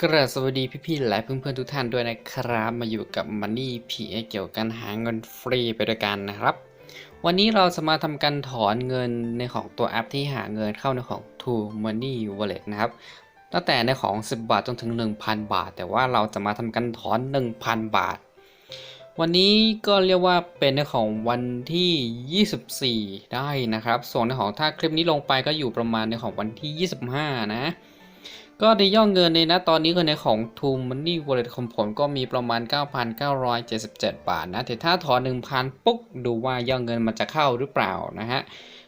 กระสวัสดีพี่ๆและเพื่อนๆทุกท่านด้วยนะครับ มาอยู่กับ Money p เกี่ยวกับการหาเงินฟรีไปด้วยกันนะครับ วันนี้เราจะมาทำการถอนเงินในของตัวแอปที่หาเงินเข้าในของ True Money Wallet นะครับ ตั้งแต่ในของ 10 บาทจนถึง 1,000 บาท แต่ว่าเราจะมาทำการถอน 1,000 บาท วันนี้ก็เรียกว่าเป็นในของวันที่ 24 ได้นะครับ ส่วนในของถ้าคลิปนี้ลงไปก็อยู่ประมาณในของวันที่ 25 นะ ก็ในย่อเงินในนะตอนนี้คือในของ t o Money Wallet ของผมก็มีประมาณ 9,977 บาทนะแต่ถ้าถอน 1,000 ปุ๊บดูว่าย่อเงินมันจะเข้าหรือเปล่านะฮะ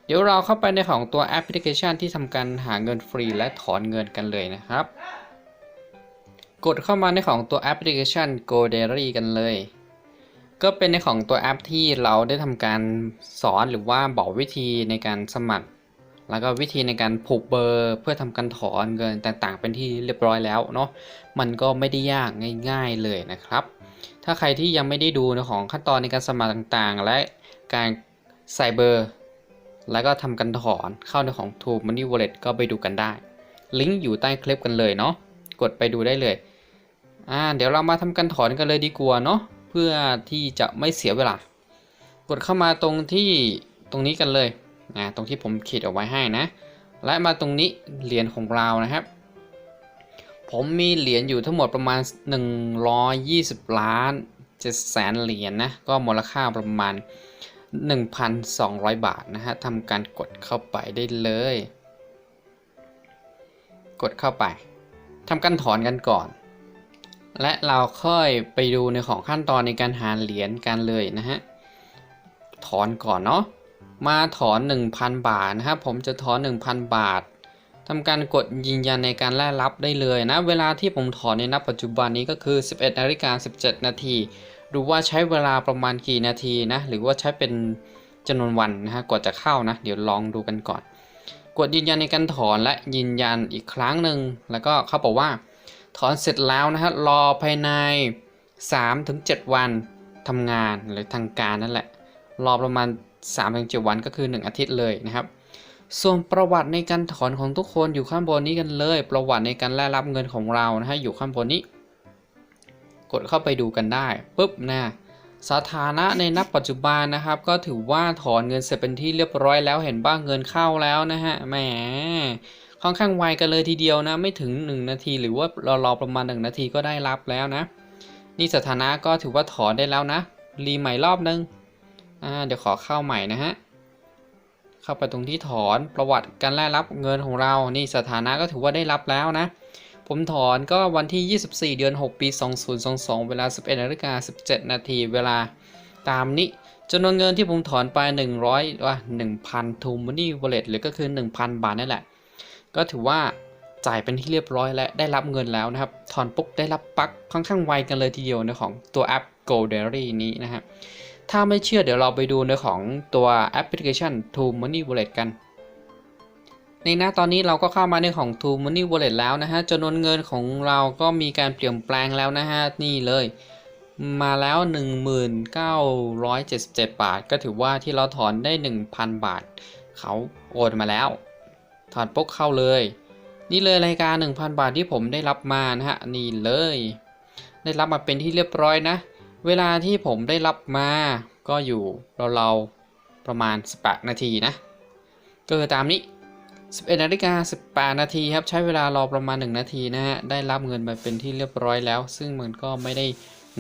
เดี๋ยวเราเข้าไปในของตัวแอปพลิเคชันที่ทำการหาเงินฟรีและถอนเงินกันเลยนะครับ กดเข้ามาในของตัวแอปพลิเคชัน Go Diary กันเลย ก็เป็นในของตัวแอปที่เราได้ทำการสอนหรือว่าบอกวิธีในการสมัคร แล้วก็วิธีในการผูกเบอร์เพื่อทำการถอนเงินต่างๆ เป็นที่เรียบร้อยแล้วเนาะมันก็ไม่ได้ยากง่าย ๆเลยนะครับ ถ้าใครที่ยังไม่ได้ดูในของขั้นตอนในการสมัครต่างๆ และการใส่เบอร์ แล้วก็ทำการถอนเข้าในของ True Money Wallet ก็ไปดูกันได้ ลิงก์อยู่ใต้คลิปกันเลยเนาะกดไปดูได้เลยอ่าเดี๋ยวเรามาทำการถอนกันเลยดีกว่าเนาะเพื่อที่จะไม่เสียเวลา กดเข้ามาตรงที่ตรงนี้กันเลย นะตรงที่ผมขีดเอาไว้ให้นะ และมาตรงนี้เหรียญของเรานะครับ ผมมีเหรียญอยู่ทั้งหมดประมาณ 120 ล้าน7แสนเหรียญนะก็มูลค่าประมาณ 1,200 บาทนะฮะทำการกดเข้าไปได้เลย กดเข้าไปทำการถอนกันก่อน และเราค่อยไปดูในของขั้นตอนในการหาเหรียญกันเลยนะฮะถอนก่อนเนาะ มาถอน 1,000 บาทนะครับผมจะถอน 1,000 บาททำการกดยืนยันในการแลกรับได้เลยนะ เวลาที่ผมถอนในนับปัจจุบันนี้ก็คือ 11นาฬิกา17 นาทีดูว่าใช้เวลาประมาณกี่นาทีนะ หรือว่าใช้เป็นจำนวนวันนะฮะกว่าจะเข้านะ เดี๋ยวลองดูกันก่อน กดยืนยันในการถอนและยืนยันอีกครั้งหนึ่งแล้วก็เขาบอกว่า ถอนเสร็จแล้วนะฮะรอภายใน 3-7 วันทำงานหรือทางการนั่นแหละ รอประมาณ 3-7 วันก็คือ 1 อาทิตย์เลยนะครับ ส่วนประวัติในการถอนของทุกคนอยู่ข้างบนนี้กันเลย ประวัติในการแลกรับเงินของเรานะฮะอยู่ข้างบนนี้ กดเข้าไปดูกันได้ปุ๊บนะสถานะในนับปัจจุบันนะครับ ก็ถือว่าถอนเงินเสร็จเป็นที่เรียบร้อยแล้วเห็นบ้างเงินเข้าแล้วนะฮะแหมค่อนข้างไวกันเลยทีเดียวนะ ไม่ถึง 1 นาที หรือว่ารารอประมาณ 1 นาทีก็ได้รับแล้วนะ นี่สถานะก็ถือว่าถอนได้แล้วนะ รีใหม่รอบนึง อ่าเดี๋ยวขอเข้าใหม่นะฮะ เข้าไปตรงที่ถอนประวัติการแลกรับเงินของเรา นี่สถานะก็ถือว่าได้รับแล้วนะ ผมถอนก็วันที่ 24 เดือน 6 ปี 2022 เวลา 11นาฬิกา17 นาทีเวลาตามนี้จำนวนเงินที่ผมถอนไป 100ว่า1,000 t o Money Wallet หรือก็คือ 1,000 บาทนั่นแหละ ก็ถือว่าจ่ายเป็นที่เรียบร้อยและได้รับเงินแล้วนะครับ ถอนปุ๊บได้รับปักค่อนข้างไวกันเลยทีเดียวในของตัวแอป Go Diary นี้นะฮะ ถ้าไม่เชื่อเดี๋ยวเราไปดูในของตัวแอปพลิเคชัน True Money Wallet กัน ในหน้าตอนนี้เราก็เข้ามาในของ True Money Wallet แล้วนะฮะจำนวนเงินของเราก็มีการเปลี่ยนแปลงแล้วนะฮะนี่เลยมาแล้ว 1977 บาท ก็ถือว่าที่เราถอนได้ 1,000 บาท เขาโอนมาแล้ว ถอนปุ๊บเข้าเลย นี่เลยรายการ 1,000 บาทที่ผมได้รับมานะฮะ นี่เลย ได้รับมาเป็นที่เรียบร้อยนะ เวลาที่ผมได้รับมาก็อยู่เราๆประมาณ 18 นาทีนะ ก็คือตามนี้ 11นาฬิกา18 นาทีครับ ใช้เวลารอประมาณ 1 นาทีนะฮะ ได้รับเงินมาเป็นที่เรียบร้อยแล้ว ซึ่งมันก็ไม่ได้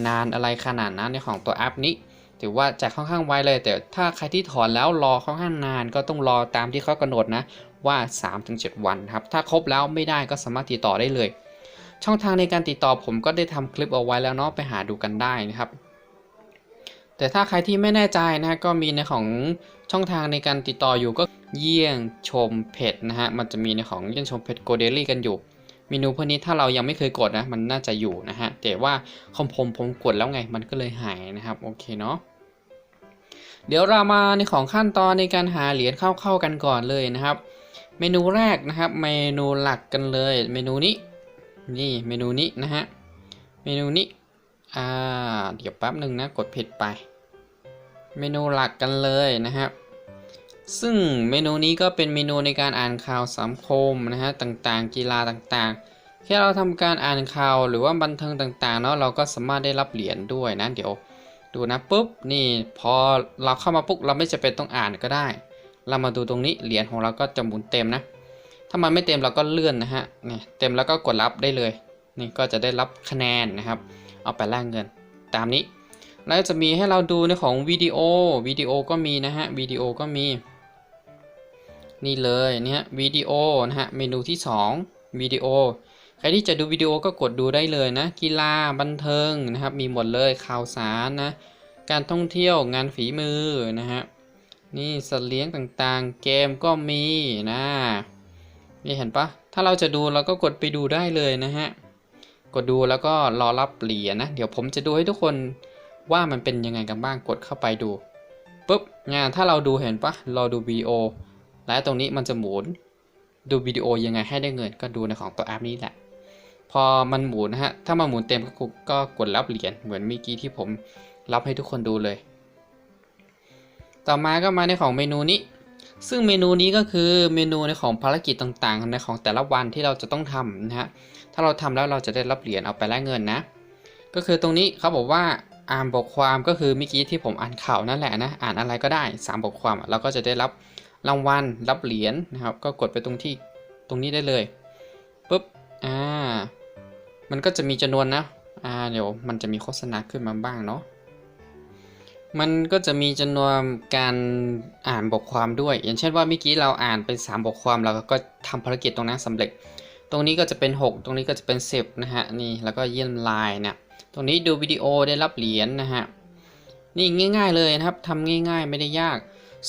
นานอะไรขนาดนั้นในของตัวแอปนี้ ถือว่าจะค่อนข้างไวเลย แต่ถ้าใครที่ถอนแล้วรอค่อนข้างนานก็ต้องรอตามที่เขากำหนดนะว่า 3-7 วันครับ ถ้าครบแล้วไม่ได้ก็สามารถติดต่อได้เลย ช่องทางในการติดต่อผมก็ได้ทำคลิปเอาไว้แล้วเนาะไปหาดูกันได้นะครับ แต่ถ้าใครที่ไม่แน่ใจนะฮะก็มีในของช่องทางในการติดต่ออยู่ก็เยี่ยงชมเพจนะฮะมันจะมีในของเยี่ยงชมเพจโกเดลี่กันอยู่เมนูพวกนี้ถ้าเรายังไม่เคยกดนะมันน่าจะอยู่นะฮะแต่ว่าคอมผมผมกดแล้วไงมันก็เลยหายนะครับโอเคเนาะเดี๋ยวเรามาในของขั้นตอนในการหาเหรียญเข้าๆกันก่อนเลยนะครับ เมนูแรกนะครับ เมนูหลักกันเลย เมนูนี้ นี่เมนูนี้นะฮะ เมนูนี้ อ่า เดี๋ยวแป๊บหนึ่งนะ กดผิดไป เมนูหลักกันเลยนะครับ ซึ่งเมนูนี้ก็เป็นเมนูในการอ่านข่าวสังคมนะฮะ ต่างๆ กีฬาต่างๆ แค่เราทำการอ่านข่าวหรือว่าบันเทิงต่างๆ เนาะ เราก็สามารถได้รับเหรียญด้วยนะ เดี๋ยวดูนะปุ๊บ นี่พอเราเข้ามาปุ๊บ เราไม่จะเป็นต้องอ่านก็ได้ เรามาดูตรงนี้ เหรียญของเราก็จะหมุนเต็มนะ ถ้ามันไม่เต็มเราก็เลื่อนนะฮะนี่เต็มแล้วก็กดรับได้เลยนี่ก็จะได้รับคะแนนนะครับ เอาไปแลกเงินตามนี้ แล้วจะมีให้เราดูในของวิดีโอวิดีโอก็มีนะฮะวิดีโอก็มี นี่เลยเนี่ยวิดีโอนะฮะเมนูที่ 2วิดีโอใครที่จะดูวิดีโอก็กดดูได้เลยนะ กีฬาบันเทิงนะครับ มีหมดเลยข่าวสารนะ การท่องเที่ยวงานฝีมือนะฮะนี่สัตว์เลี้ยงต่างๆ เกมก็มีนะ นี่เห็นปะถ้าเราจะดูเราก็กดไปดูได้เลยนะฮะ กดดูแล้วก็รอรับเหรียญนะ เดี๋ยวผมจะดูให้ทุกคนว่ามันเป็นยังไงกันบ้าง กดเข้าไปดูปุ๊บงานถ้าเราดูเห็นปะเราดูวิดีโอและตรงนี้มันจะหมุน ดูวิดีโอยังไงให้ได้เงิน ก็ดูในของตัวแอปนี้แหละ พอมันหมุนนะฮะ ถ้ามันหมุนเต็มก็กดก็กดรับเหรียญ เหมือนเมื่อกี้ที่ผมรับให้ทุกคนดูเลย ต่อมาก็มาในของเมนูนี้ ซึ่งเมนูนี้ก็คือเมนูในของภารกิจต่างๆ ในของแต่ละวันที่เราจะต้องทำนะฮะ ถ้าเราทำแล้วเราจะได้รับเหรียญเอาไปแลกเงินนะ ก็คือตรงนี้เขาบอกว่าอ่านบทความก็คือเมื่อกี้ที่ผมอ่านข่าวนั่นแหละนะ อ่านอะไรก็ได้ 3 บทความเราก็จะได้รับรางวัลรับเหรียญนะครับ ก็กดไปตรงที่ตรงนี้ได้เลยปุ๊บ อ่า มันก็จะมีจำนวนนะ อ่า เดี๋ยวมันจะมีโฆษณาขึ้นมาบ้างเนาะ มันก็จะมีจำนวนการอ่านบทความด้วย อย่างเช่นว่าเมื่อกี้เราอ่านเป็น3บทความเราก็ทำภารกิจตรงนั้นสำเร็จ ตรงนี้ก็จะเป็น 6 ตรงนี้ก็จะเป็น 10 นะฮะ นี่ แล้วก็เยี่ยมไลน์เนี่ย ตรงนี้ดูวิดีโอได้รับเหรียญนะฮะ นี่ง่าย ๆเลยนะครับทำง่าย ๆ ไม่ได้ยาก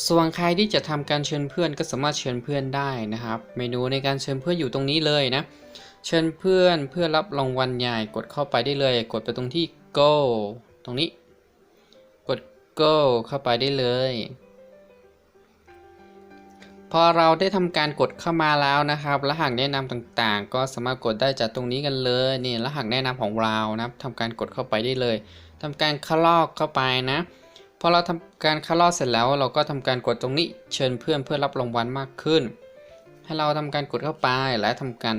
ส่วนใครที่จะทำการเชิญเพื่อนก็สามารถเชิญเพื่อนได้นะครับ เมนูในการเชิญเพื่อนอยู่ตรงนี้เลยนะ เชิญเพื่อนเพื่อรับรางวัลใหญ่ กดเข้าไปได้เลย กดไปตรงที่ go ตรงนี้ go เข้าไปได้เลย พอเราได้ทำการกดเข้ามาแล้วนะครับ รหัสแนะนำต่างๆ ก็สามารถกดได้จากตรงนี้กันเลยนี่รหัสแนะนำของเรานะครับทำการกดเข้าไปได้เลยทำการคลอกเข้าไปนะพอเราทำการคลอกเสร็จแล้วเราก็ทำการกดตรงนี้เชิญเพื่อนเพื่อรับรางวัลมากขึ้น ให้เราทำการกดเข้าไปและทำการ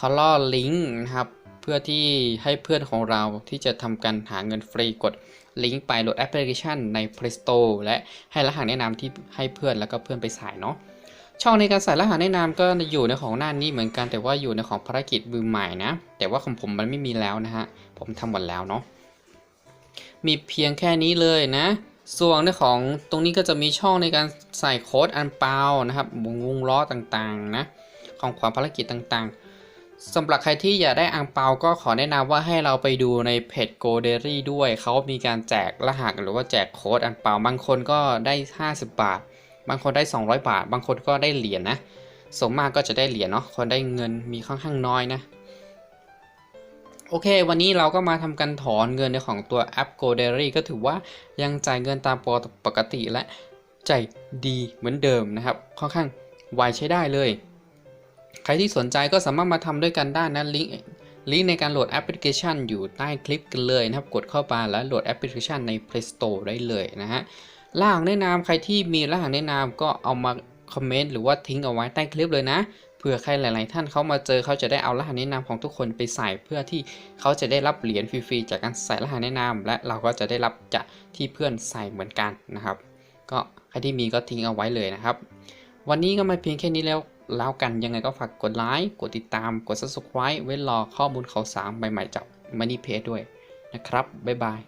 คลอกลิงก์นะครับ เพื่อที่ให้เพื่อนของเราที่จะทำการหาเงินฟรีกด ลิงก์ไปโหลดแอปพลิเคชันใน Play Store และให้รหัสแนะนำที่ให้เพื่อนแล้วก็เพื่อนไปใส่เนาะช่องในการใส่รหัสแนะนำก็อยู่ในของหน้านี้เหมือนกันแต่ว่าอยู่ในของภารกิจมือใหม่นะ แต่ว่าของผมมันไม่มีแล้วนะฮะ ผมทำหมดแล้วเนาะมีเพียงแค่นี้เลยนะ ส่วนในของตรงนี้ก็จะมีช่องในการใส่โค้ดอันเปานะครับวงวงล้อต่างๆนะของความภารกิจต่างๆ สำหรับใครที่อยากได้อังเปาก็ขอแนะนำว่าให้เราไปดูในเพจ Go d a i r y ด้วย เขามีการแจกรหัสหรือว่าแจกโค้ดอันเปาบางคนก็ได้ 50 บาท บางคนได้ 200 บาท บางคนก็ได้เหรียญนะสมมากก็จะได้เหรียญเนาะคนได้เงินมีค่อนข้างน้อยนะ โอเค วันนี้เราก็มาทำการถอนเงินในของตัวแอป Go Diary ก็ถือว่ายังจ่ายเงินตามปกติและใจายดีเหมือนเดิมนะครับค่อนข้างไวใช้ได้เลย ใครที่สนใจก็สามารถมาทำด้วยกันได้นะลิงก์ลิงก์ในการโหลดแอปพลิเคชันอยู่ใต้คลิปกันเลยนะครับ กดเข้าไปแล้วโหลดแอปพลิเคชันใน Play Store ได้เลยนะฮะรหัสแนะนำใครที่มีรหัสแนะนำก็เอามาคอมเมนต์หรือว่าทิ้งเอาไว้ใต้คลิปเลยนะเผื่อใครหลาย ๆ ท่านเขามาเจอเขาจะได้เอารหัสแนะนำของทุกคนไปใส่เพื่อที่เขาจะได้รับเหรียญฟรี ๆ จากการใส่รหัสแนะนำและเราก็จะได้รับจากที่เพื่อนใส่เหมือนกันนะครับ ก็ใครที่มีก็ทิ้งเอาไว้เลยนะครับ วันนี้ก็มาเพียงแค่นี้แล้ว แล้วกันยังไงก็ฝากกดไลค์กดติดตามกด subscribe ไว้รอข้อมูลข่าวสารใหม่ๆจาก Money Page ด้วยนะครับ บ๊ายบาย